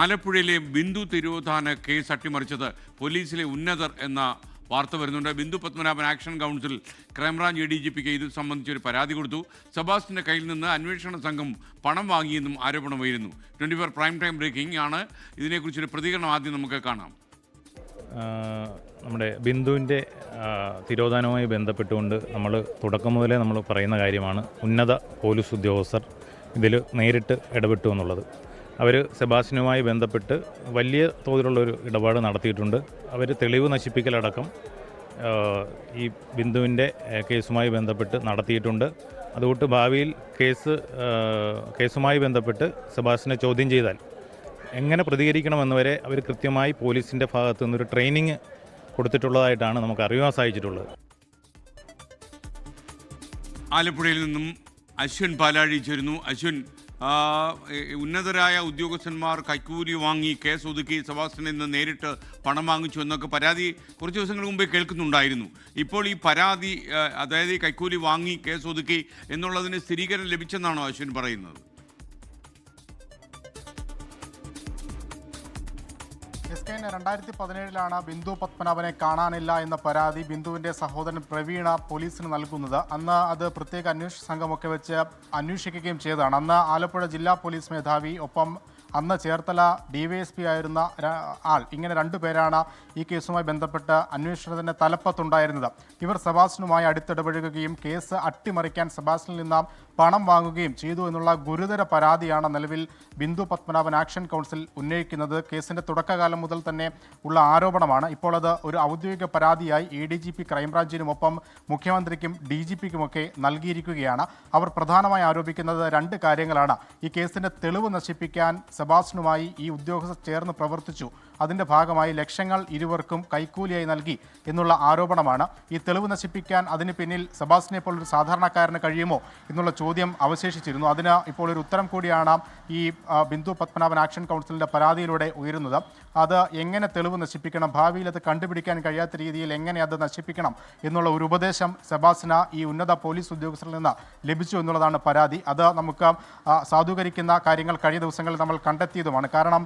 ആലപ്പുഴയിലെ ബിന്ദു തിരോധാന കേസ് അട്ടിമറിച്ചത് പോലീസിലെ ഉന്നതർ എന്ന വാർത്ത വരുന്നുണ്ട്. Bindu Padmanabhan action council crime branch A D G പിക്ക് ഇത് സംബന്ധിച്ച് ഒരു പരാതി കൊടുത്തു. സബാസ്റ്റിന്റെ കയ്യിൽ നിന്ന് അന്വേഷണ സംഘം പണം വാങ്ങിയെന്നും ആരോപണം ഉയരുന്നു. Twenty four prime time breaking ആണ്. ഇതിനെക്കുറിച്ചൊരു പ്രതികരണം ആദ്യം നമുക്ക് കാണാം. നമ്മുടെ ബിന്ദുവിന്റെ തിരോധാനവുമായി ബന്ധപ്പെട്ടുകൊണ്ട് നമ്മൾ തുടക്കം മുതലേ നമ്മൾ പറയുന്ന കാര്യമാണ്. ഉന്നത പോലീസ് ഉദ്യോഗസ്ഥർ ഇതിൽ നേരിട്ട് ഇടപെട്ടു എന്നുള്ളത്. അവർ സെബാസ്റ്റിനുമായി ബന്ധപ്പെട്ട് വലിയ തോതിലുള്ളൊരു ഇടപാട് നടത്തിയിട്ടുണ്ട്. അവർ തെളിവ് നശിപ്പിക്കലടക്കം ഈ ബിന്ദുവിന്റെ കേസുമായി ബന്ധപ്പെട്ട് നടത്തിയിട്ടുണ്ട്. അതുകൊണ്ട് ഭാവിയിൽ കേസ് കേസുമായി ബന്ധപ്പെട്ട് സെബാസ്റ്റിനെ ചോദ്യം ചെയ്താൽ എങ്ങനെ പ്രതികരിക്കണമെന്ന് വരെ അവർ കൃത്യമായി പോലീസിന്റെ ഭാഗത്തു നിന്നൊരു ട്രെയിനിങ് കൊടുത്തിട്ടുള്ളതായിട്ടാണ് നമുക്ക് അറിയാൻ സാധിച്ചിട്ടുള്ളത്. ആലപ്പുഴയിൽ നിന്നും അശ്വിൻ പാലാഴി ചേരുന്നു. അശ്വിൻ ഉന്നതരായ ഉദ്യോഗസ്ഥന്മാർ കൈക്കൂലി വാങ്ങി കേസ് ഒതുക്കി സെബാസ്റ്റനിൽ നിന്ന് നേരിട്ട് പണം വാങ്ങിച്ചു എന്നൊക്കെ പരാതി കുറച്ച് ദിവസങ്ങൾക്ക് മുമ്പേ കേൾക്കുന്നുണ്ടായിരുന്നു. ഇപ്പോൾ ഈ പരാതി അതായത് കൈക്കൂലി വാങ്ങി കേസ് ഒതുക്കി എന്നുള്ളതിന് സ്ഥിരീകരണം ലഭിച്ചെന്നാണോ അശ്വിൻ പറയുന്നത്? എസ് കെ രണ്ടായിരത്തി പതിനേഴിലാണ് ബിന്ദു പത്മനാഭനെ കാണാനില്ല എന്ന പരാതി ബിന്ദുവിന്റെ സഹോദരൻ പ്രവീണ പോലീസിന് നൽകുന്നത്. അന്ന് അത് പ്രത്യേക അന്വേഷണ സംഘമൊക്കെ വെച്ച് അന്വേഷിക്കുകയും ചെയ്തതാണ്. അന്ന് ആലപ്പുഴ ജില്ലാ പോലീസ് മേധാവി ഒപ്പം അന്ന് ചേർത്തല ഡിവൈഎസ്പി ആയിരുന്ന ആൾ ഇങ്ങനെ രണ്ടു പേരാണ് ഈ കേസുമായി ബന്ധപ്പെട്ട് അന്വേഷണത്തിന്റെ തലപ്പത്തുണ്ടായിരുന്നത്. ഇവർ സെബാസ്റ്റിനുമായി അടുത്തിടപഴകുകയും കേസ് അട്ടിമറിക്കാൻ സെബാസ്റ്റിനിൽ നിന്ന് പണം വാങ്ങുകയും ചെയ്തു എന്നുള്ള ഗുരുതര പരാതിയാണ് നിലവിൽ ബിന്ദു പത്മനാഭൻ ആക്ഷൻ കൗൺസിൽ ഉന്നയിക്കുന്നത്. കേസിന്റെ തുടക്കകാലം മുതൽ തന്നെ ഉള്ള ആരോപണമാണ്. ഇപ്പോൾ അത് ഒരു ഔദ്യോഗിക പരാതിയായി എ ഡി ജി പി ക്രൈംബ്രാഞ്ചിനുമൊപ്പം മുഖ്യമന്ത്രിക്കും ഡി ജി പിക്കുമൊക്കെ നൽകിയിരിക്കുകയാണ്. അവർ പ്രധാനമായി ആരോപിക്കുന്നത് രണ്ട് കാര്യങ്ങളാണ്. ഈ കേസിന്റെ തെളിവ് നശിപ്പിക്കാൻ സെബാസ്റ്റിനുമായി ഈ ഉദ്യോഗസ്ഥർ ചേർന്ന് പ്രവർത്തിച്ചു. അതിന്റെ ഭാഗമായി ലക്ഷങ്ങൾ ഇരുവർക്കും കൈക്കൂലിയായി നൽകി എന്നുള്ള ആരോപണമാണ് ഈ തെളിവ് നശിപ്പിക്കാൻ അതിന് പിന്നിൽ സെബാസ്റ്റിനെ പോലൊരു സാധാരണക്കാരന് കഴിയുമോ എന്നുള്ള ചോദ്യം അവശേഷിച്ചിരുന്നു. അതിന് ഇപ്പോൾ ഒരു ഉത്തരം കൂടിയാണ് ഈ ബിന്ദു പത്മനാഭൻ ആക്ഷൻ കൗൺസിലിന്റെ പരാതിയിലൂടെ ഉയരുന്നത്. അത് എങ്ങനെ തെളിവ് നശിപ്പിക്കണം? ഭാവിയിൽ അത് കണ്ടുപിടിക്കാൻ കഴിയാത്ത രീതിയിൽ എങ്ങനെ അത് നശിപ്പിക്കണം എന്നുള്ള ഒരു ഉപദേശം സെബാസ്റ്റിന് ഈ ഉന്നത പോലീസ് ഉദ്യോഗസ്ഥരിൽ നിന്ന് ലഭിച്ചു എന്നുള്ളതാണ് പരാതി. അത് നമുക്ക് സാധൂകരിക്കുന്ന കാര്യങ്ങൾ കഴിഞ്ഞ ദിവസങ്ങളിൽ നമ്മൾ കണ്ടെത്തിയതുമാണ്. കാരണം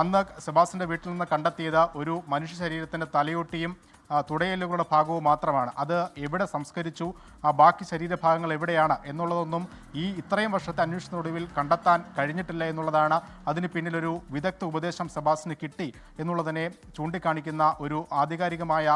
അന്ന് സെബാസിന്റെ വീട്ടിൽ നിന്ന് കണ്ടെത്തിയത് ഒരു മനുഷ്യ ശരീരത്തിന്റെ തലയോട്ടിയും ആ, തുടയെല്ലുകളുടെ ഭാഗവും മാത്രമാണ്. അത് എവിടെ സംസ്കരിച്ചു ആ ബാക്കി ശരീരഭാഗങ്ങൾ എവിടെയാണ് എന്നുള്ളതൊന്നും ഈ ഇത്രയും വർഷത്തെ അന്വേഷണത്തിനൊടുവിൽ കണ്ടെത്താൻ കഴിഞ്ഞിട്ടില്ല എന്നുള്ളതാണ് അതിന് പിന്നിലൊരു വിദഗ്ധ ഉപദേശം സെബാസിന് കിട്ടി എന്നുള്ളതിനെ ചൂണ്ടിക്കാണിക്കുന്ന ഒരു ആധികാരികമായ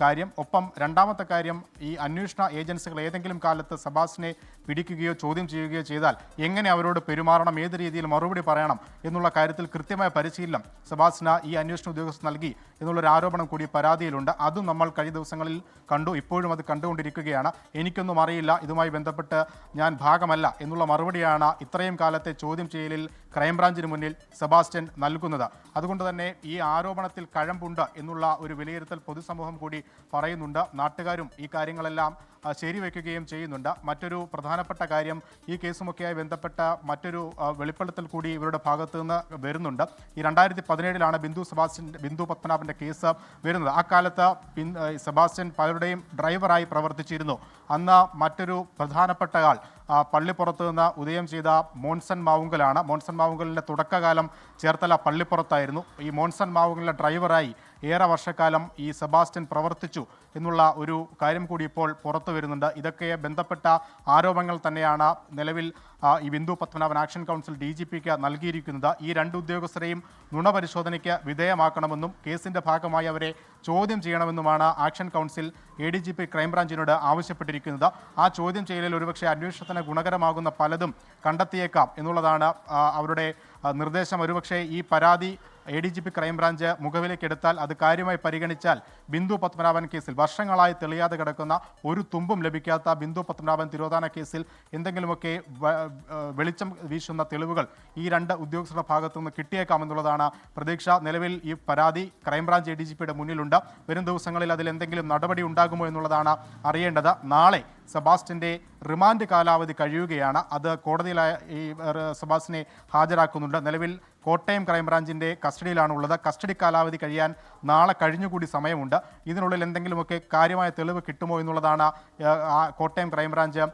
കാര്യം. ഒപ്പം രണ്ടാമത്തെ കാര്യം ഈ അന്വേഷണ ഏജൻസികൾ ഏതെങ്കിലും കാലത്ത് സെബാസിനെ പിടിക്കുകയോ ചോദ്യം ചെയ്യുകയോ ചെയ്താൽ എങ്ങനെ അവരോട് പെരുമാറണം ഏത് രീതിയിൽ മറുപടി പറയണം എന്നുള്ള കാര്യത്തിൽ കൃത്യമായ പരിശീലനം സെബാസിന ഈ അന്വേഷണ ഉദ്യോഗസ്ഥർ നൽകി എന്നുള്ളൊരു ആരോപണം കൂടി പരാതിയിലുണ്ട്. അതും നമ്മൾ കഴിഞ്ഞ ദിവസങ്ങളിൽ കണ്ടു ഇപ്പോഴും അത് കണ്ടുകൊണ്ടിരിക്കുകയാണ്. എനിക്കൊന്നും അറിയില്ല ഇതുമായി ബന്ധപ്പെട്ട് ഞാൻ ഭാഗമല്ല എന്നുള്ള മറുപടിയാണ് ഇത്രയും കാലത്തെ ചോദ്യം ചെയ്യലിൽ ക്രൈംബ്രാഞ്ചിന് മുന്നിൽ സെബാസ്റ്റ്യൻ നൽകുന്നത്. അതുകൊണ്ട് തന്നെ ഈ ആരോപണത്തിൽ കഴമ്പുണ്ട് എന്നുള്ള ഒരു വിലയിരുത്തൽ പൊതുസമൂഹം കൂടി പറയുന്നുണ്ട്. നാട്ടുകാരും ഈ കാര്യങ്ങളെല്ലാം ശരിവെക്കുകയും ചെയ്യുന്നുണ്ട്. മറ്റൊരു പ്രധാനപ്പെട്ട കാര്യം ഈ കേസുമൊക്കെയായി ബന്ധപ്പെട്ട മറ്റൊരു വെളിപ്പെടുത്തൽ കൂടി ഇവരുടെ ഭാഗത്തു നിന്ന് വരുന്നുണ്ട്. ഈ രണ്ടായിരത്തി പതിനേഴിലാണ് ബിന്ദു സെബാസ്റ്റ്യൻ ബിന്ദു പത്മനാഭന്റെ കേസ് വരുന്നത്. ആ കാലത്ത് ആ, സെബാസ്റ്റ്യൻ പലരുടെയും ഡ്രൈവറായി പ്രവർത്തിച്ചിരുന്നു. അന്ന് മറ്റൊരു പ്രധാനപ്പെട്ട ആൾ പള്ളിപ്പുറത്ത് നിന്ന് ഉദയം ചെയ്ത മോൺസൺ മാവുങ്കലാണ്. മോൺസൺ മാവുങ്കലിന്റെ തുടക്കകാലം ചേർത്തല പള്ളിപ്പുറത്തായിരുന്നു. ഈ മോൺസൺ മാവുങ്കലിന്റെ ഡ്രൈവറായി ഏറെ വർഷക്കാലം ഈ സെബാസ്റ്റ്യൻ പ്രവർത്തിച്ചു എന്നുള്ള ഒരു കാര്യം കൂടി ഇപ്പോൾ പുറത്തു വരുന്നുണ്ട്. ഇതൊക്കെ ബന്ധപ്പെട്ട ആരോപണങ്ങൾ തന്നെയാണ് നിലവിൽ ഈ Bindu Padmanabhan action council D G പിക്ക് നൽകിയിരിക്കുന്നത്. ഈ രണ്ട് ഉദ്യോഗസ്ഥരെയും നുണപരിശോധനയ്ക്ക് വിധേയമാക്കണമെന്നും കേസിന്റെ ഭാഗമായി അവരെ ചോദ്യം ചെയ്യണമെന്നുമാണ് action council A D G P ക്രൈംബ്രാഞ്ചിനോട് ആവശ്യപ്പെട്ടിരിക്കുന്നത്. ആ ചോദ്യം ചെയ്യലിൽ ഒരുപക്ഷെ അന്വേഷണത്തിന് ഗുണകരമാകുന്ന പലതും കണ്ടെത്തിയേക്കാം എന്നുള്ളതാണ് അവരുടെ നിർദ്ദേശം ഒരുപക്ഷെ ഈ പരാതി A D G P crime branch മുഖവിലേക്ക് എടുത്താൽ അത് കാര്യമായി പരിഗണിച്ചാൽ ബിന്ദു പത്മനാഭൻ കേസിൽ വർഷങ്ങളായി തെളിയാതെ കിടക്കുന്ന ഒരു തുമ്പും ലഭിക്കാത്ത ബിന്ദു പത്മനാഭൻ തിരോധാന കേസിൽ എന്തെങ്കിലുമൊക്കെ വെളിച്ചം വീശുന്ന തെളിവുകൾ ഈ രണ്ട് ഉദ്യോഗസ്ഥരുടെ ഭാഗത്തു നിന്ന് കിട്ടിയേക്കാമെന്നുള്ളതാണ് പ്രതീക്ഷ. നിലവിൽ ഈ പരാതി ക്രൈംബ്രാഞ്ച് എ ഡി ജി പിയുടെ മുന്നിലുണ്ട്. വരും ദിവസങ്ങളിൽ അതിൽ എന്തെങ്കിലും നടപടി ഉണ്ടാകുമോ എന്നുള്ളതാണ് അറിയേണ്ടത്. നാളെ സെബാസ്റ്റിന്റെ റിമാൻഡ് കാലാവധി കഴിയുകയാണ്. അത് കോടതിയിൽ ഈ സെബാസ്റ്റിനെ ഹാജരാക്കുന്നുണ്ട്. നിലവിൽ കോട്ടയം ക്രൈംബ്രാഞ്ചിന്റെ കസ്റ്റഡിയിലാണുള്ളത്. കസ്റ്റഡി കാലാവധി കഴിയാൻ നാളെ കഴിഞ്ഞുകൂടി സമയമുണ്ട്. ഇതിനുള്ളിൽ എന്തെങ്കിലുമൊക്കെ കാര്യമായ തെളിവ് കിട്ടുമോ എന്നുള്ളതാണ് കോട്ടയം ക്രൈംബ്രാഞ്ച്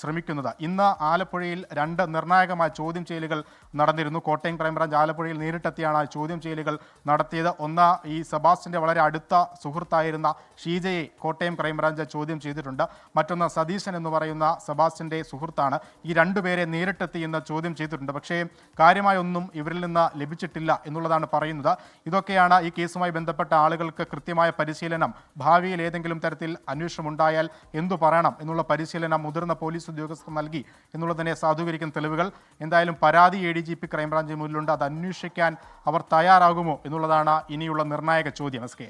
ശ്രമിക്കുന്നത്. ഇന്ന് ആലപ്പുഴയിൽ രണ്ട് നിർണായകമായ ചോദ്യം ചെയ്യലുകൾ നടന്നിരുന്നു. കോട്ടയം ക്രൈംബ്രാഞ്ച് ആലപ്പുഴയിൽ നേരിട്ടെത്തിയാണ് ചോദ്യം ചെയ്യലുകൾ നടത്തിയത്. ഒന്ന് ഈ സെബാസ്റ്റിന്റെ വളരെ അടുത്ത സുഹൃത്തായിരുന്ന ഷീജയെ കോട്ടയം ക്രൈംബ്രാഞ്ച് ചോദ്യം ചെയ്തിട്ടുണ്ട്. മറ്റൊന്ന് സതീശൻ എന്ന് പറയുന്ന സെബാസ്റ്റിന്റെ സുഹൃത്താണ്. ഈ രണ്ടുപേരെ നേരിട്ടെത്തി ഇന്ന് ചോദ്യം ചെയ്തിട്ടുണ്ട്. പക്ഷേ കാര്യമായ ഒന്നും ഇവരിൽ നിന്ന് ലഭിച്ചിട്ടില്ല എന്നുള്ളതാണ് പറയുന്നത്. ഇതൊക്കെയാണ് ഈ കേസുമായി ബന്ധപ്പെട്ട ആളുകൾക്ക് കൃത്യമായ പരിശീലനം ഭാവിയിൽ ഏതെങ്കിലും തരത്തിൽ അന്വേഷണം ഉണ്ടായാൽ എന്തു പറയണം എന്നുള്ള പരിശീലനം മുതിർന്ന പോലീസ് ഉദ്യോഗസ്ഥർ നൽകി എന്നുള്ളതിനെ സാധൂകരിക്കുന്ന തെളിവുകൾ. എന്തായാലും പരാതി എ ഡി ജി പി ക്രൈംബ്രാഞ്ചിന് മുന്നിലുണ്ട്. അത് അന്വേഷിക്കാൻ അവർ തയ്യാറാകുമോ എന്നുള്ളതാണ് ഇനിയുള്ള നിർണായക ചോദ്യം. S K